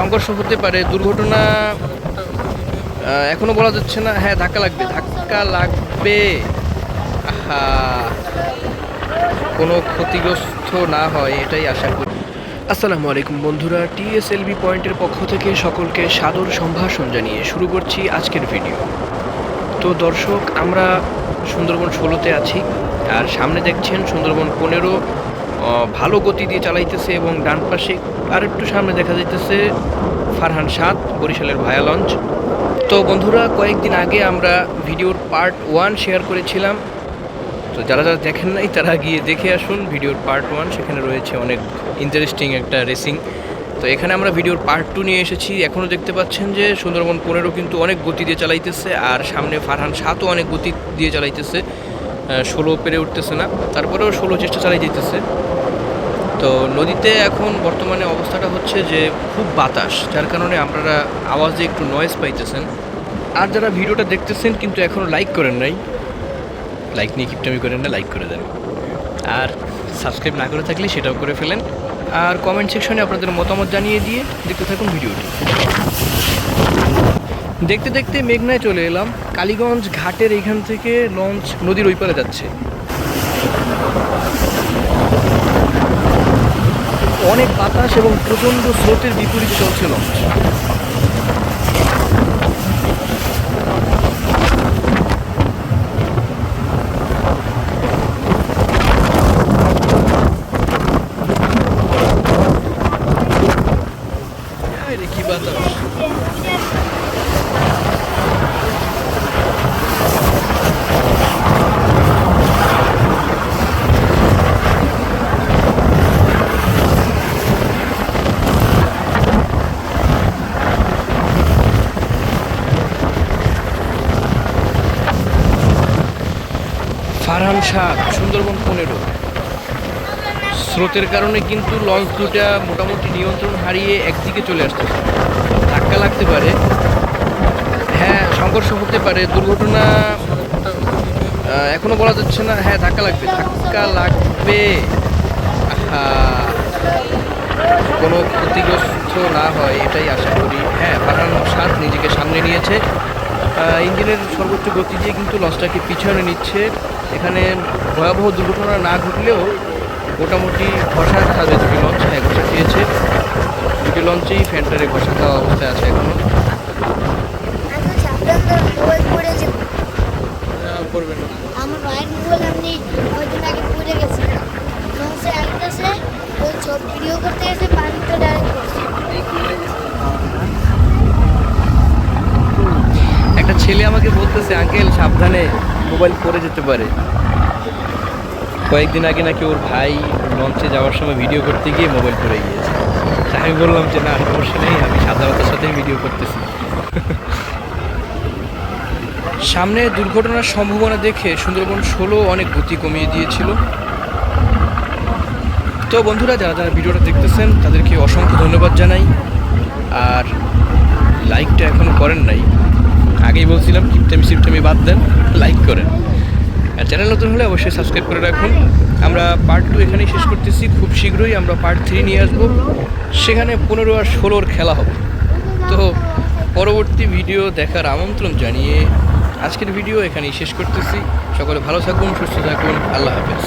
সংঘর্ষ হতে পারে দুর্ঘটনা আহ, এখনও বলা যাচ্ছে না। হ্যাঁ ধাক্কা লাগবে ধাক্কা লাগবে। কোনো ক্ষতিগ্রস্ত না হয় এটাই আশা করি। আসসালামু আলাইকুম বন্ধুরা টিএসএলবি পয়েন্টের পক্ষ থেকে সকলকে সাদর সম্ভাষণ জানিয়ে শুরু করছি আজকের ভিডিও। তো দর্শক আমরা সুন্দরবন ষোলোতে আছি আর সামনে দেখছেন সুন্দরবন পনেরো ভালো গতি দিয়ে চালাইতেছে এবং ডান পাশে আর একটু সামনে দেখা যাইতেছে ফারহান সাত বরিশালের ভায়া লঞ্চ। তো বন্ধুরা, কয়েকদিন আগে আমরা ভিডিওর পার্ট ওয়ান শেয়ার করেছিলাম। তো যারা যারা দেখেন নাই, তারা গিয়ে দেখে আসুন। ভিডিওর পার্ট ওয়ান, সেখানে রয়েছে অনেক ইন্টারেস্টিং একটা রেসিং তো এখানে আমরা ভিডিওর পার্ট টু নিয়ে এসেছি। এখনও দেখতে পাচ্ছেন যে সুন্দরবন পনেরো কিন্তু অনেক গতি দিয়ে চালাইতেছে, আর সামনে ফারহান সাতও অনেক গতি দিয়ে চালাইতেছে। ষোলো পেরে উঠতেছে না। তারপরেও ষোলো চেষ্টা চালাই যেতেছে। তো নদীতে এখন বর্তমানে অবস্থাটা হচ্ছে যে খুব বাতাস, যার কারণে আপনারা আওয়াজে একটু নয়েজ পাইতেছেন। আর যারা ভিডিওটা দেখতেছেন কিন্তু এখনও লাইক করেন নাই লাইক নিয়ে কিপটামি করেন না লাইক করে দেন। আর সাবস্ক্রাইব না করে থাকলে সেটাও করে ফেলেন। আর কমেন্ট সেকশনে আপনাদের মতামত জানিয়ে দিয়ে দেখতে থাকুন ভিডিওটি। দেখতে দেখতে মেঘনায় চলে এলাম। কালীগঞ্জ ঘাটের এইখান থেকে লঞ্চ নদীর ওই পারে যাচ্ছে। অনেক বাতাস এবং প্রচণ্ড স্রোতের বিপরীতে চলছে লঞ্চ। কি বাতাস। ফারহান শাহ, সুন্দরবন পনেরো। স্রোতের কারণে কিন্তু লঞ্চ দুটা মোটামুটি নিয়ন্ত্রণ হারিয়ে একদিকে চলে আসতেছে ধাক্কা লাগতে পারে। হ্যাঁ সংঘর্ষ হতে পারে, দুর্ঘটনা এখনও বলা যাচ্ছে না। হ্যাঁ ধাক্কা লাগবে ধাক্কা লাগবে। কোনো ক্ষতিগ্রস্ত না হয়, এটাই আশা করি। হ্যাঁ ফারহান সাত নিজেকে সামনে নিয়েছে। ইঞ্জিনের সর্বোচ্চ গতি দিয়ে কিন্তু লঞ্চটাকে পিছনে নিচ্ছে। এখানে ভয়াবহ দুর্ঘটনা না ঘটলেও মোটামুটি ঘষা খাবে, দুটি লঞ্চ হ্যাঁ ঘষা খেয়েছে। দুটি লঞ্চেই ফ্যান্টারে ঘষা খাওয়া অবস্থায় আছে এখনও করবে না আমার ভাইয়ের মোবাইল আমি কয়েকদিন আগে পড়ে গেছে লঞ্চে আসতেছে ওই ছবি ভিডিও করতে গেছে পানিতে ডাইরেক্ট ছেলে আমাকে বলতেছে, আঙ্কেল, সাবধানে মোবাইল পড়ে যেতে পারে। কয়েকদিন আগে নাকি ওর ভাই লঞ্চে যাওয়ার সময় ভিডিও করতে গিয়ে মোবাইল পড়ে গিয়েছে। আমি বললাম যে, না সমস্যা নেই, আমি সাধারণতার সাথে ভিডিও করতেছি। সামনে দুর্ঘটনার সম্ভাবনা দেখে সুন্দরবন ষোলো অনেক গতি কমিয়ে দিয়েছিল। তো বন্ধুরা, যারা যারা ভিডিওটা দেখতেছেন, তাদেরকে অসংখ্য ধন্যবাদ জানাই। আর লাইকটা এখনও করেন নাই। আগেই বলছিলাম কিপটামি সিপটামি বাদ দেন লাইক করেন। আর চ্যানেল নতুন হলে অবশ্যই সাবস্ক্রাইব করে রাখুন। আমরা পার্ট টু এখানেই শেষ করতেছি। খুব শীঘ্রই আমরা পার্ট থ্রি নিয়ে আসব। সেখানে পনেরো আর ষোলোর খেলা হবে। তো পরবর্তী ভিডিও দেখার আমন্ত্রণ জানিয়ে আজকের ভিডিও এখানেই শেষ করতেছি। সকলে ভালো থাকুন, সুস্থ থাকুন। আল্লাহ হাফেজ।